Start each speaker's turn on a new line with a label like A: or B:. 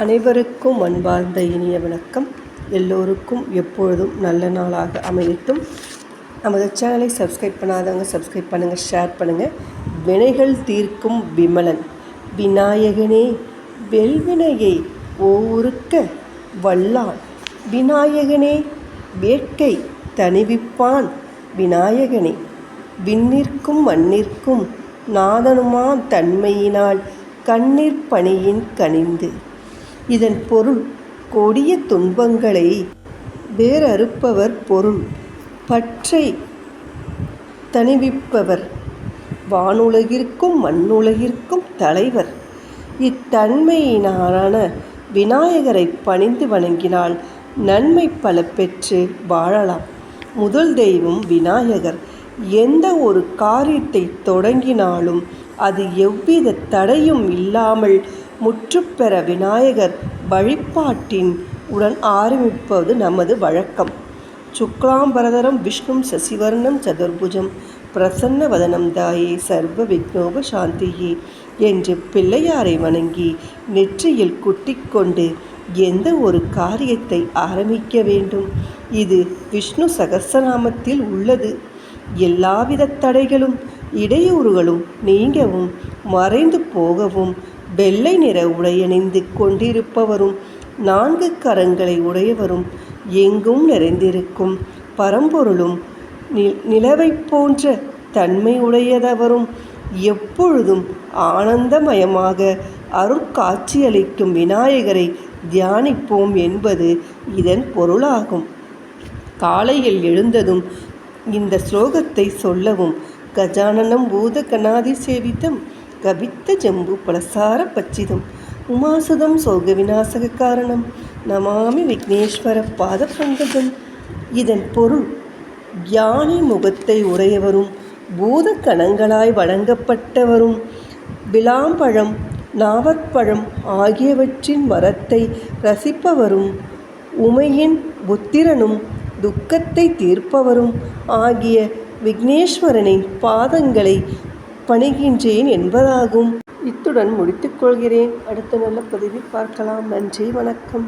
A: அனைவருக்கும் அன்பார்ந்த இனிய வணக்கம். எல்லோருக்கும் எப்பொழுதும் நல்ல நாளாக அமையட்டும். நமது சேனலை சப்ஸ்கிரைப் பண்ணாதவங்க சப்ஸ்கிரைப் பண்ணுங்கள் ஷேர் பண்ணுங்கள் வினைகள் தீர்க்கும் விமலன் விநாயகனே வெல்வினையை ஓருக்க வல்லான். விநாயகனே வேட்கை தணிவிப்பான். விநாயகனே விண்ணிற்கும் மண்ணிற்கும் நாதனுமாம் தன்மையினால் கண்ணீர் பணியின் கனிந்து. இதன் பொருள் கொடிய துன்பங்களை வேறறுப்பவர் பொருள். பற்றை தணிவிப்பவர் வானுலகிற்கும் மண்ணுலகிற்கும் தலைவர். இத்தன்மையினாலான விநாயகரை பணிந்து வணங்கினால் நன்மை பல பெற்று வாழலாம். முதல் தெய்வம் விநாயகர். எந்த ஒரு காரியத்தை தொடங்கினாலும் அது எவ்வித தடையும் இல்லாமல் முற்றுப்பெற விநாயகர் வழிபாட்டின் உடன் ஆரம்பிப்பது நமது வழக்கம். சுக்லாம்பரதரம் விஷ்ணும் சசிவர்ணம் சதுர்புஜம் பிரசன்ன வதனம் தாயே சர்வ விக்னோப சாந்தியே என்று பிள்ளையாரை வணங்கி நெற்றியில் குட்டிக்கொண்டு எந்த ஒரு காரியத்தை ஆரம்பிக்க வேண்டும்? இது விஷ்ணு சகசநாமத்தில் உள்ளது. எல்லாவித தடைகளும் இடையூறுகளும் நீங்கவும் மறைந்து போகவும் வெள்ளை நிற உடையணிந்து கொண்டிருப்பவரும் நான்கு கரங்களை உடையவரும் எங்கும் நிறைந்திருக்கும் பரம்பொருளும் நிலவை போன்ற தன்மை உடையதவரும் எப்பொழுதும் ஆனந்தமயமாக அருட்காட்சியளிக்கும் விநாயகரை தியானிப்போம் என்பது இதன் பொருளாகும். காலையில் எழுந்ததும் இந்த ஸ்லோகத்தை சொல்லவும் கஜானனம் பூத கணாதி சேவித்தம் கவித்த ஜம்பு பலசார பச்சிதம். உமாசுதம் சோக விநாசக காரணம். நமாமி விக்னேஸ்வர பாத பங்கஜம் இதன் பொருள் ஞானி முகத்தை உடையவரும் பூத கணங்களாய் வழங்கப்பட்டவரும். விளாம்பழம் நாவற்பழம் ஆகியவற்றின் மரத்தை ரசிப்பவரும் உமையின் புத்திரனும் துக்கத்தை தீர்ப்பவரும் ஆகிய விக்னேஸ்வரனின் பாதங்களை பணிகின்றேன் என்பதாகும். இத்துடன் முடித்துக்கொள்கிறேன் அடுத்த நல்ல பதிவில் பார்க்கலாம். நன்றி வணக்கம்.